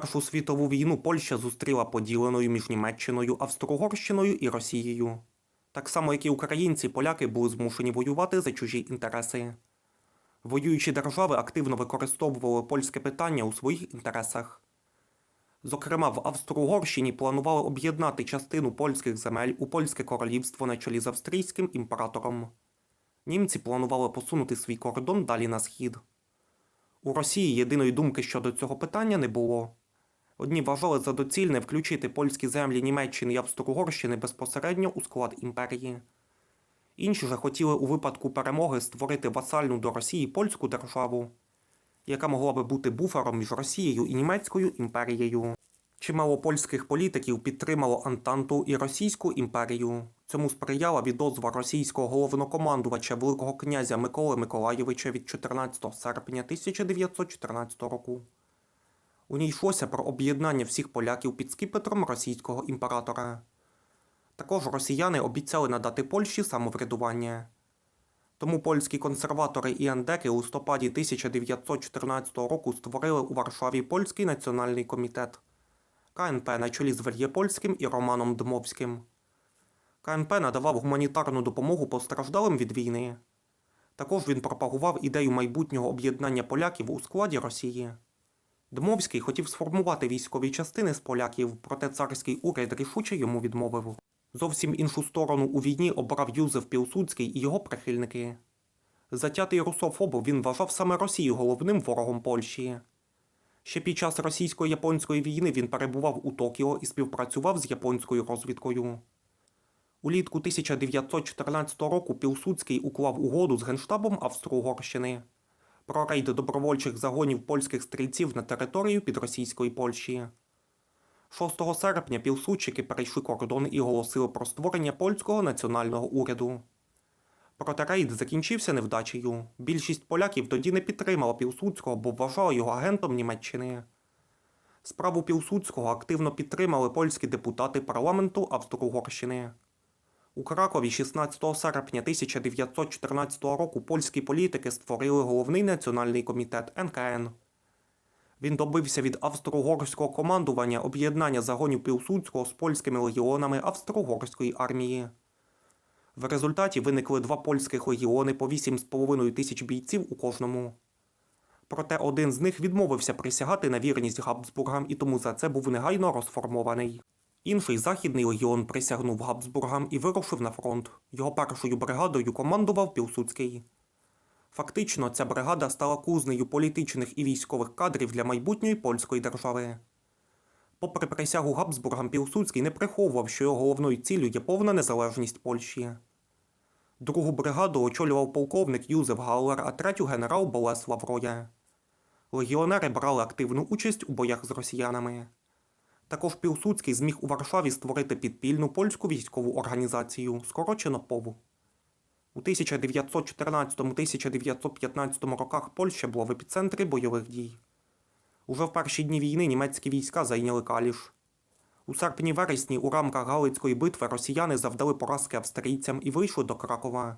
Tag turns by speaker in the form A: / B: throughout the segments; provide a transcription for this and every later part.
A: Першу світову війну Польща зустріла поділеною між Німеччиною, Австро-Угорщиною і Росією. Так само, як і українці, поляки були змушені воювати за чужі інтереси. Воюючі держави активно використовували польське питання у своїх інтересах. Зокрема, в Австро-Угорщині планували об'єднати частину польських земель у польське королівство на чолі з австрійським імператором. Німці планували посунути свій кордон далі на схід. У Росії єдиної думки щодо цього питання не було. Одні вважали за доцільне включити польські землі Німеччини і Австро-Угорщини безпосередньо у склад імперії. Інші же хотіли у випадку перемоги створити васальну до Росії польську державу, яка могла би бути буфером між Росією і Німецькою імперією. Чимало польських політиків підтримало Антанту і Російську імперію. Цьому сприяла відозва російського головнокомандувача Великого князя Миколи Миколайовича від 14 серпня 1914 року. У ній йшлося про об'єднання всіх поляків під скіпетром російського імператора. Також росіяни обіцяли надати Польщі самоврядування. Тому польські консерватори і андеки у листопаді 1914 року створили у Варшаві Польський національний комітет КНП на чолі з Вельєпольським і Романом Дмовським. КНП надавав гуманітарну допомогу постраждалим від війни. Також він пропагував ідею майбутнього об'єднання поляків у складі Росії. Дмовський хотів сформувати військові частини з поляків, проте царський уряд рішуче йому відмовив. Зовсім іншу сторону у війні обрав Юзеф Пілсудський і його прихильники. Затятий русофоб він вважав саме Росію головним ворогом Польщі. Ще під час російсько-японської війни він перебував у Токіо і співпрацював з японською розвідкою. Улітку 1914 року Пілсудський уклав угоду з Генштабом Австро-Угорщини про рейд добровольчих загонів польських стрільців на територію підросійської Польщі. 6 серпня пілсудчики перейшли кордон і оголосили про створення польського національного уряду. Проте рейд закінчився невдачею. Більшість поляків тоді не підтримала Пілсудського, бо вважала його агентом Німеччини. Справу Пілсудського активно підтримали польські депутати парламенту Австро-Угорщини. У Кракові 16 серпня 1914 року польські політики створили головний національний комітет НКН. Він добився від австро-угорського командування об'єднання загонів Пілсудського з польськими легіонами австро-угорської армії. В результаті виникли два польських легіони по 8,5 тисяч бійців у кожному. Проте один з них відмовився присягати на вірність Габсбургам і тому за це був негайно розформований. Інший західний легіон присягнув Габсбургам і вирушив на фронт. Його першою бригадою командував Пілсудський. Фактично, ця бригада стала кузнею політичних і військових кадрів для майбутньої польської держави. Попри присягу Габсбургам, Пілсудський не приховував, що його головною ціллю є повна незалежність Польщі. Другу бригаду очолював полковник Юзеф Галлер, а третю генерал Болеслав Роя. Легіонери брали активну участь у боях з росіянами. Також Пілсудський зміг у Варшаві створити підпільну польську військову організацію, скорочено ПОВ. У 1914-1915 роках Польща була в епіцентрі бойових дій. Уже в перші дні війни німецькі війська зайняли Каліш. У серпні-вересні у рамках Галицької битви росіяни завдали поразки австрійцям і вийшли до Кракова.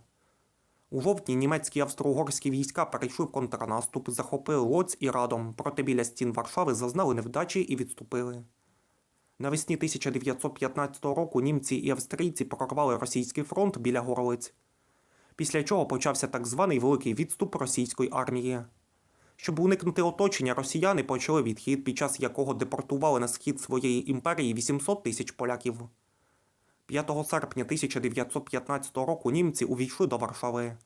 A: У жовтні німецькі австро-угорські війська перейшли в контрнаступ, захопили Лоць і Радом, проте біля стін Варшави зазнали невдачі і відступили. Навесні 1915 року німці і австрійці прорвали російський фронт біля Горлиць, після чого почався так званий великий відступ російської армії. Щоб уникнути оточення, росіяни почали відхід, під час якого депортували на схід своєї імперії 800 тисяч поляків. 5 серпня 1915 року німці увійшли до Варшави.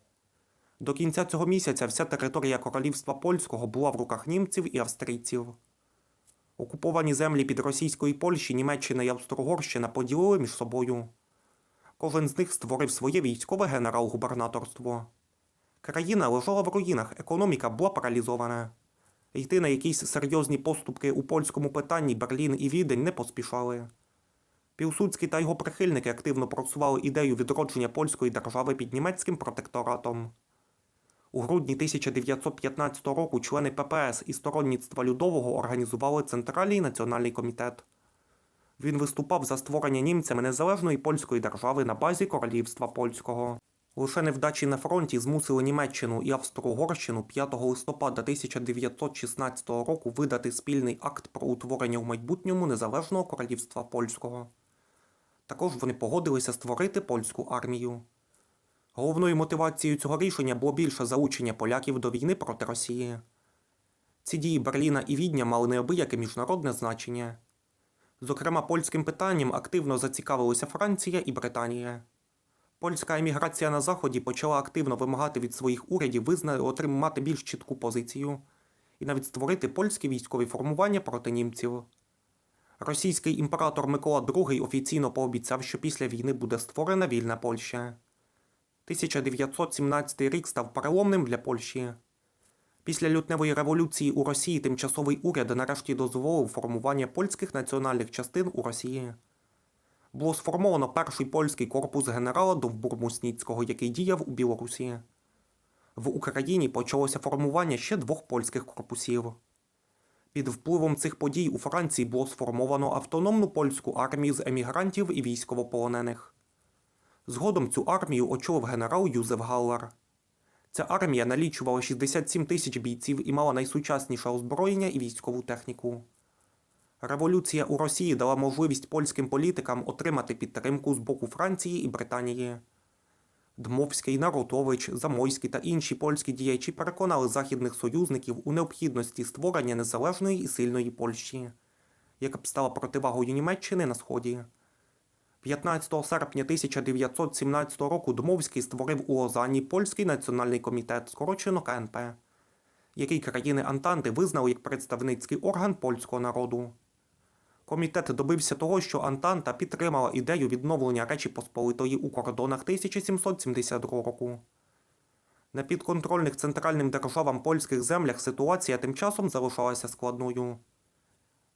A: До кінця цього місяця вся територія королівства польського була в руках німців і австрійців. Окуповані землі під російської Польщі, Німеччина і Австро-Угорщина поділили між собою. Кожен з них створив своє військове генерал-губернаторство. Країна лежала в руїнах, економіка була паралізована. Йти на якісь серйозні поступки у польському питанні Берлін і Відень не поспішали. Пілсудський та його прихильники активно просували ідею відродження польської держави під німецьким протекторатом. У грудні 1915 року члени ППС і сторонництва Людового організували Центральний національний комітет. Він виступав за створення німцями незалежної польської держави на базі королівства польського. Лише невдачі на фронті змусили Німеччину і Австро-Угорщину 5 листопада 1916 року видати спільний акт про утворення в майбутньому незалежного королівства польського. Також вони погодилися створити польську армію. Головною мотивацією цього рішення було більше залучення поляків до війни проти Росії. Ці дії Берліна і Відня мали неабияке міжнародне значення. Зокрема, польським питанням активно зацікавилися Франція і Британія. Польська еміграція на Заході почала активно вимагати від своїх урядів визна... отримати більш чітку позицію і навіть створити польські військові формування проти німців. Російський імператор Микола II офіційно пообіцяв, що після війни буде створена вільна Польща. 1917 рік став переломним для Польщі. Після лютневої революції у Росії тимчасовий уряд нарешті дозволив формування польських національних частин у Росії. Було сформовано перший польський корпус генерала Довбур-Мусніцького, який діяв у Білорусі. В Україні почалося формування ще двох польських корпусів. Під впливом цих подій у Франції було сформовано автономну польську армію з емігрантів і військовополонених. Згодом цю армію очолив генерал Юзеф Галлар. Ця армія налічувала 67 тисяч бійців і мала найсучасніше озброєння і військову техніку. Революція у Росії дала можливість польським політикам отримати підтримку з боку Франції і Британії. Дмовський, Нарутович, Замойський та інші польські діячі переконали західних союзників у необхідності створення незалежної і сильної Польщі, яка б стала противагою Німеччини на Сході. 15 серпня 1917 року Дмовський створив у Лозанні Польський національний комітет, скорочено КНП, який країни Антанти визнали як представницький орган польського народу. Комітет добився того, що Антанта підтримала ідею відновлення Речі Посполитої у кордонах 1772 року. На підконтрольних центральним державам польських землях ситуація тим часом залишалася складною.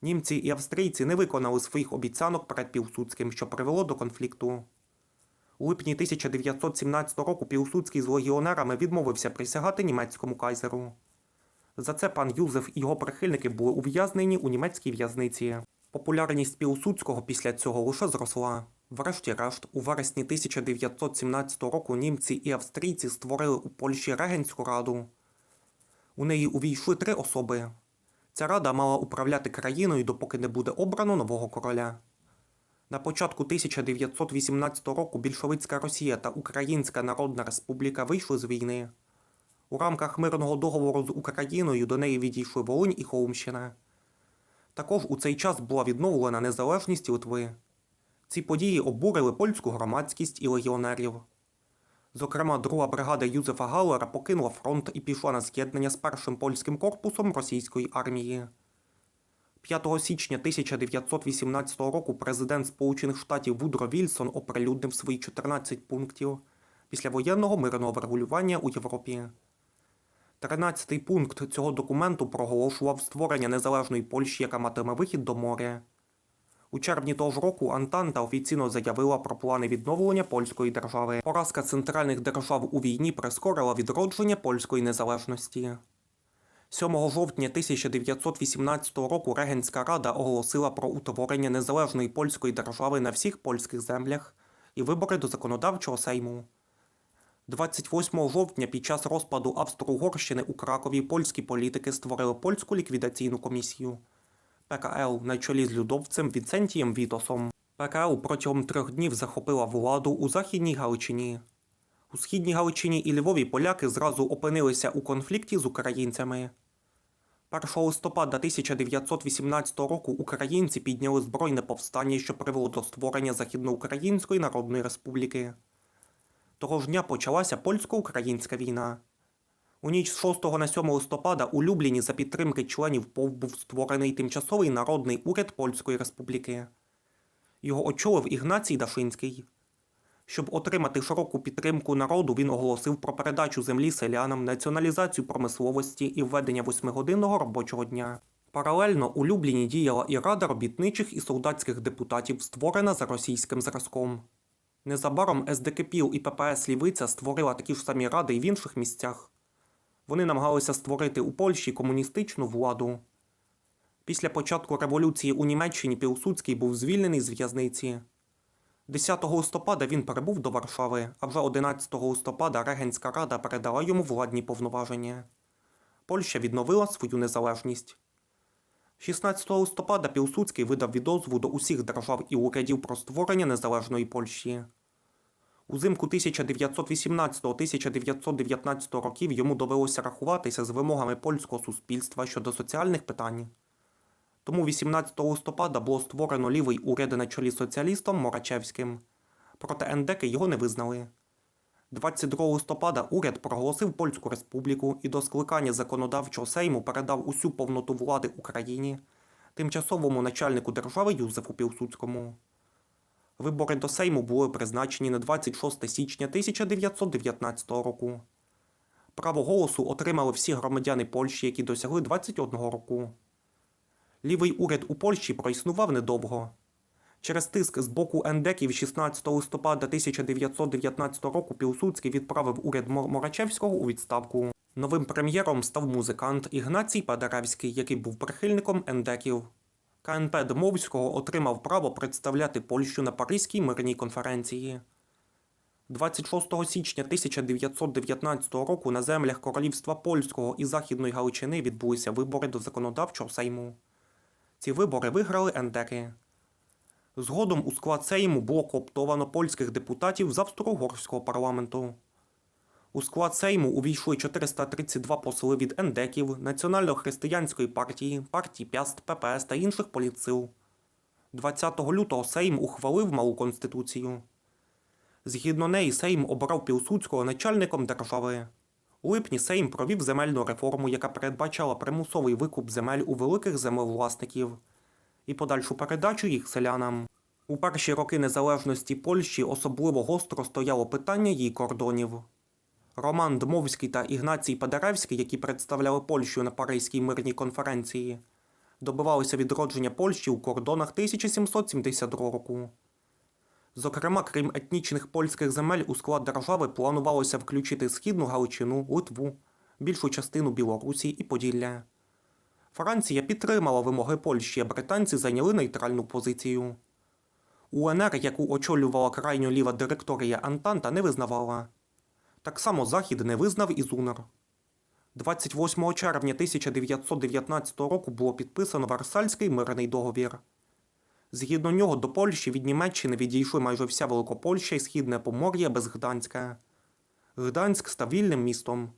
A: Німці і австрійці не виконали своїх обіцянок перед Пілсудським, що привело до конфлікту. У липні 1917 року Пілсудський з легіонерами відмовився присягати німецькому кайзеру. За це пан Юзеф і його прихильники були ув'язнені у німецькій в'язниці. Популярність Пілсудського після цього лише зросла. Врешті-решт, у вересні 1917 року німці і австрійці створили у Польщі Регенську раду. У неї увійшли три особи. Ця рада мала управляти країною, допоки не буде обрано нового короля. На початку 1918 року більшовицька Росія та Українська Народна Республіка вийшли з війни. У рамках мирного договору з Україною до неї відійшли Волинь і Холмщина. Також у цей час була відновлена незалежність Литви. Ці події обурили польську громадськість і легіонерів. Зокрема, друга бригада Юзефа Галлера покинула фронт і пішла на з'єднання з першим польським корпусом російської армії. 5 січня 1918 року президент Сполучених Штатів Вудро Вільсон оприлюднив свої 14 пунктів післявоєнного мирного врегулювання у Європі. 13-й пункт цього документу проголошував створення незалежної Польщі, яка матиме вихід до моря. У червні того ж року Антанта офіційно заявила про плани відновлення польської держави. Поразка центральних держав у війні прискорила відродження польської незалежності. 7 жовтня 1918 року Регенська рада оголосила про утворення незалежної польської держави на всіх польських землях і вибори до законодавчого сейму. 28 жовтня під час розпаду Австро-Угорщини у Кракові польські політики створили польську ліквідаційну комісію. ПКЛ на чолі з людовцем Віцентієм Вітосом. ПКЛ протягом трьох днів захопила владу у Західній Галичині. У східній Галичині і Львові поляки зразу опинилися у конфлікті з українцями. 1 листопада 1918 року українці підняли збройне повстання, що привело до створення Західноукраїнської Народної Республіки. Того ж дня почалася польсько-українська війна. У ніч з 6 на 7 листопада у Любліні за підтримки членів ПОВ був створений тимчасовий народний уряд Польської Республіки. Його очолив Ігнацій Дашинський. Щоб отримати широку підтримку народу, він оголосив про передачу землі селянам, націоналізацію промисловості і введення восьмигодинного робочого дня. Паралельно у Любліні діяла і Рада робітничих і солдатських депутатів, створена за російським зразком. Незабаром СДКПІЛ і ППС Лівиця створила такі ж самі ради й в інших місцях. Вони намагалися створити у Польщі комуністичну владу. Після початку революції у Німеччині Пілсудський був звільнений з в'язниці. 10 листопада він прибув до Варшави, а вже 11 листопада Регенська рада передала йому владні повноваження. Польща відновила свою незалежність. 16 листопада Пілсудський видав відозву до усіх держав і урядів про створення незалежної Польщі. Узимку 1918-1919 років йому довелося рахуватися з вимогами польського суспільства щодо соціальних питань. Тому 18 листопада було створено лівий уряд на чолі соціалістом Морачевським. Проте ендеки його не визнали. 22 листопада уряд проголосив Польську республіку і до скликання законодавчого сейму передав усю повноту влади Україні, тимчасовому начальнику держави Юзефу Пілсудському. Вибори до Сейму були призначені на 26 січня 1919 року. Право голосу отримали всі громадяни Польщі, які досягли 21 року. Лівий уряд у Польщі проіснував недовго. Через тиск з боку ендеків 16 листопада 1919 року Пілсудський відправив уряд Морачевського у відставку. Новим прем'єром став музикант Ігнацій Падаревський, який був прихильником ендеків. КНП Дмовського отримав право представляти Польщу на Паризькій мирній конференції. 26 січня 1919 року на землях Королівства Польського і Західної Галичини відбулися вибори до законодавчого сейму. Ці вибори виграли ендеки. Згодом у склад Сейму було кооптовано польських депутатів з австро-угорського парламенту. У склад Сейму увійшли 432 посли від ендеків, Національно-християнської партії, партії Пяст, ППС та інших політсил. 20 лютого Сейм ухвалив малу конституцію. Згідно неї, Сейм обрав Пілсудського начальником держави. У липні Сейм провів земельну реформу, яка передбачала примусовий викуп земель у великих землевласників і подальшу передачу їх селянам. У перші роки незалежності Польщі особливо гостро стояло питання її кордонів. Роман Дмовський та Ігнацій Падаревський, які представляли Польщу на Паризькій мирній конференції, добивалися відродження Польщі у кордонах 1772 року. Зокрема, крім етнічних польських земель, у склад держави планувалося включити Східну Галичину, Литву, більшу частину Білорусі і Поділля. Франція підтримала вимоги Польщі, а британці зайняли нейтральну позицію. УНР, яку очолювала крайньо ліва директорія Антанта, не визнавала. Так само Захід не визнав і ЗУНР. 28 червня 1919 року було підписано Версальський мирний договір. Згідно нього до Польщі від Німеччини відійшли майже вся Великопольща і Східне Помор'я без Гданська. Гданськ став вільним містом.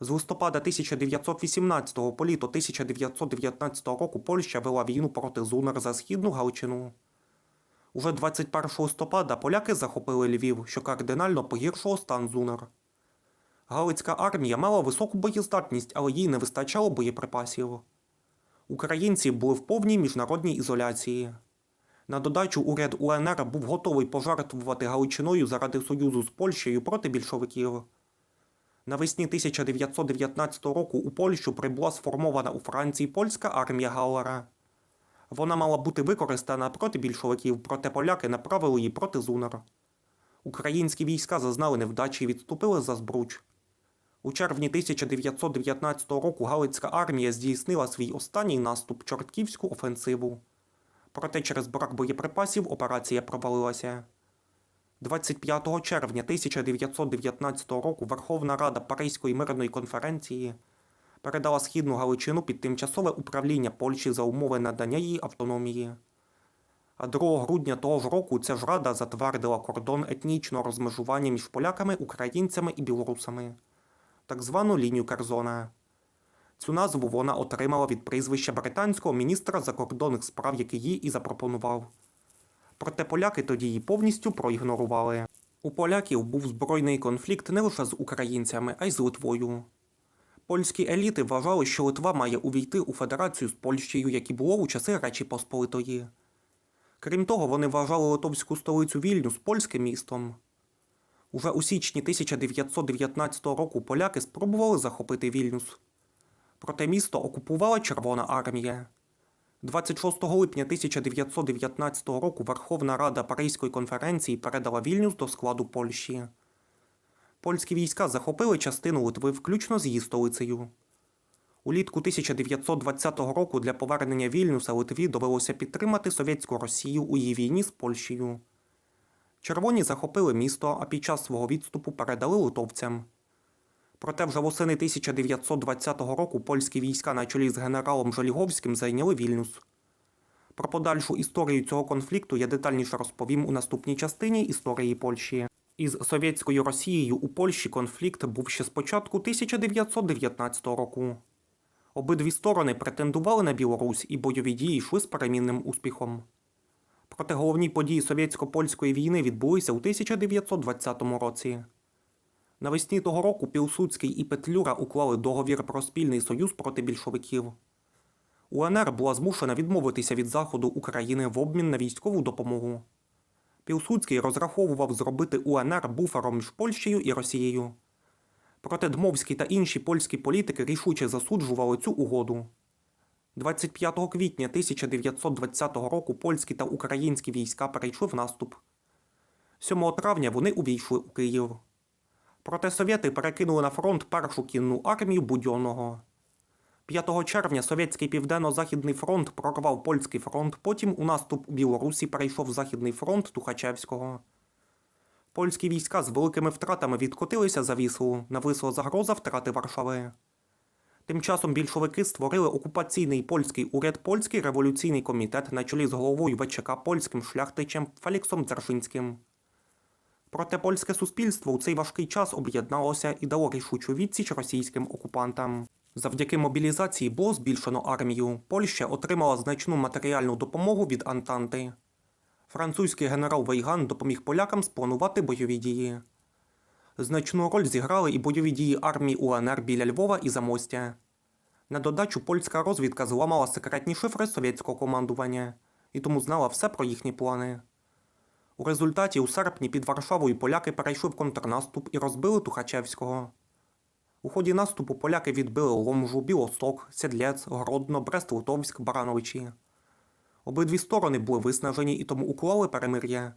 A: З листопада 1918 по літо 1919 року Польща вела війну проти ЗУНР за Східну Галичину. Уже 21 листопада поляки захопили Львів, що кардинально погіршило стан ЗУНР. Галицька армія мала високу боєздатність, але їй не вистачало боєприпасів. Українці були в повній міжнародній ізоляції. На додачу уряд УНР був готовий пожертвувати Галичиною заради союзу з Польщею проти більшовиків. Навесні 1919 року у Польщу прибула сформована у Франції польська армія Галлера. Вона мала бути використана проти більшовиків, проте поляки направили її проти ЗУНР. Українські війська зазнали невдачі і відступили за Збруч. У червні 1919 року Галицька армія здійснила свій останній наступ Чортківську офенсиву. Проте через брак боєприпасів операція провалилася. 25 червня 1919 року Верховна Рада Паризької мирної конференції передала Східну Галичину під тимчасове управління Польщі за умови надання їй автономії. А 2 грудня того ж року ця ж рада затвердила кордон етнічного розмежування між поляками, українцями і білорусами, так звану лінію Керзона. Цю назву вона отримала від прізвища британського міністра закордонних справ, який їй і запропонував. Проте поляки тоді її повністю проігнорували. У поляків був збройний конфлікт не лише з українцями, а й з Литвою. Польські еліти вважали, що Литва має увійти у федерацію з Польщею, як і було у часи Речі Посполитої. Крім того, вони вважали литовську столицю Вільнюс польським містом. Уже у січні 1919 року поляки спробували захопити Вільнюс. Проте місто окупувала Червона армія. 26 липня 1919 року Верховна Рада Паризької конференції передала Вільнюс до складу Польщі. Польські війська захопили частину Литви, включно з її столицею. Улітку 1920 року для повернення Вільнюса Литві довелося підтримати совєтську Росію у її війні з Польщею. Червоні захопили місто, а під час свого відступу передали литовцям. Проте вже восени 1920 року польські війська на чолі з генералом Жоліговським зайняли Вільнюс. Про подальшу історію цього конфлікту я детальніше розповім у наступній частині історії Польщі. Із совєтською Росією у Польщі конфлікт був ще з початку 1919 року. Обидві сторони претендували на Білорусь, і бойові дії йшли з перемінним успіхом. Проте головні події совєтсько-польської війни відбулися у 1920 році. Навесні того року Пілсудський і Петлюра уклали договір про спільний союз проти більшовиків. УНР була змушена відмовитися від заходу України в обмін на військову допомогу. Пілсудський розраховував зробити УНР буфером між Польщею і Росією. Проте Дмовський та інші польські політики рішуче засуджували цю угоду. 25 квітня 1920 року польські та українські війська перейшли в наступ. 7 травня вони увійшли у Київ. Проте совєти перекинули на фронт першу кінну армію Будьонного. 5 червня Совєтський Південно-Західний фронт прорвав польський фронт, потім у наступ у Білорусі перейшов Західний фронт Тухачевського. Польські війська з великими втратами відкотилися за Віслу, нависла загроза втрати Варшави. Тим часом більшовики створили окупаційний польський уряд Польський революційний комітет на чолі з головою ВЧК польським шляхтичем Феліксом Дзержинським. Проте польське суспільство у цей важкий час об'єдналося і дало рішучу відсіч російським окупантам. Завдяки мобілізації було збільшено армію. Польща отримала значну матеріальну допомогу від Антанти. Французький генерал Вейган допоміг полякам спланувати бойові дії. Значну роль зіграли і бойові дії армії УНР біля Львова і Замостя. На додачу польська розвідка зламала секретні шифри совєтського командування і тому знала все про їхні плани. У результаті у серпні під Варшавою поляки перейшли в контрнаступ і розбили Тухачевського. У ході наступу поляки відбили Ломжу, Білосток, Сідлець, Гродно, Брест-Литовськ, Барановичі. Обидві сторони були виснажені і тому уклали перемир'я.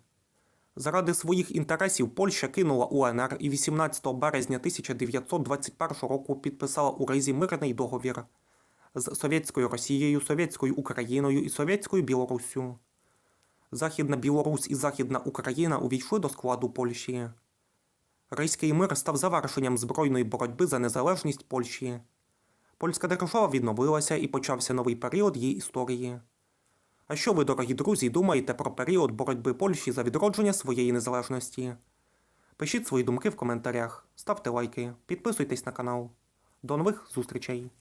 A: Заради своїх інтересів Польща кинула УНР і 18 березня 1921 року підписала у Ризі мирний договір з Совєтською Росією, Совєтською Україною і Совєтською Білоруссю. Західна Білорусь і Західна Україна увійшли до складу Польщі. Ризький мир став завершенням збройної боротьби за незалежність Польщі. Польська держава відновилася і почався новий період її історії. А що ви, дорогі друзі, думаєте про період боротьби Польщі за відродження своєї незалежності? Пишіть свої думки в коментарях, ставте лайки, підписуйтесь на канал. До нових зустрічей!